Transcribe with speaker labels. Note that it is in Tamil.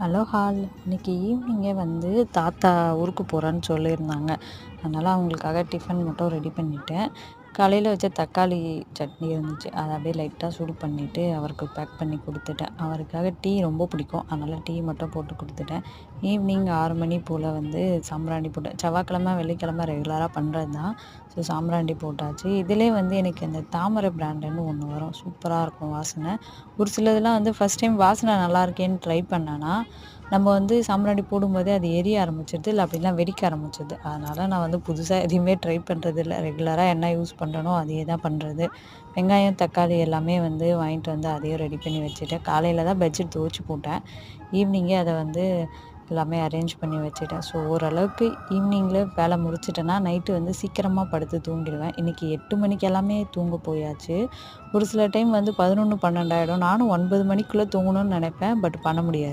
Speaker 1: Hello hall. இன்றைக்கி ஈவினிங்கே வந்து தாத்தா ஊருக்கு போகிறேன்னு சொல்லியிருந்தாங்க. அதனால் அவங்களுக்காக டிஃபன் மட்டும் ரெடி பண்ணிட்டேன். காலையில் வச்ச தக்காளி சட்னி இருந்துச்சு. அதை அப்படியே லைட்டாக சூடு பண்ணிவிட்டு அவருக்கு பேக் பண்ணி கொடுத்துட்டேன். அவருக்காக டீ ரொம்ப பிடிக்கும். அதனால் டீ மட்டும் போட்டு கொடுத்துட்டேன். ஈவினிங் ஆறு மணி போல் வந்து சாம்பிராணி போட்டேன் செவ்வாய்க்கிழமை வெள்ளிக்கிழமை ரெகுலராக பண்ணுறது தான் ஸோ சாம்பிராணி போட்டாச்சு. இதிலே வந்து எனக்கு இந்த தாமரை பிராண்டுன்னு ஒன்று வரும். சூப்பராக இருக்கும் வாசனை. ஒரு சிலதெல்லாம் வந்து ஃபஸ்ட் டைம் வாசனை நல்லா இருக்கேன்னு ட்ரை பண்ணேன்னா நம்ம வந்து சாம்பிராணி போடும்போதே அது எரிய ஆரம்பிச்சிருது. இல்லை அப்படிலாம் வெடிக்க ஆரம்பிச்சிடுது அதனால் நான் வந்து புதுசாக எதையுமே ட்ரை பண்ணுறது இல்லை ரெகுலராக என்ன யூஸ் பண்ணுறனோ அதையே தான் பண்ணுறது வெங்காயம் தக்காளி எல்லாமே வந்து வாங்கிட்டு வந்து அதையும் ரெடி பண்ணி வச்சுட்டேன். காலையில் தான் பெட்ஷீட் துவச்சி போட்டேன். ஈவினிங்கே அதை வந்து எல்லாமே அரேஞ்ச் பண்ணி வச்சுட்டேன். ஸோ ஓரளவுக்கு ஈவினிங்கில் வேலை முடிச்சிட்டேன்னா நைட்டு வந்து சீக்கிரமாக படுத்து தூங்கிடுவேன். இன்றைக்கி எட்டு மணிக்கு எல்லாமே தூங்க போயாச்சு. ஒரு சில டைம் வந்து பதினொன்று பன்னெண்டாயிடும். நானும் ஒன்பது மணிக்குள்ளே தூங்கணும்னு நினைப்பேன் பட் பண்ண முடியாது.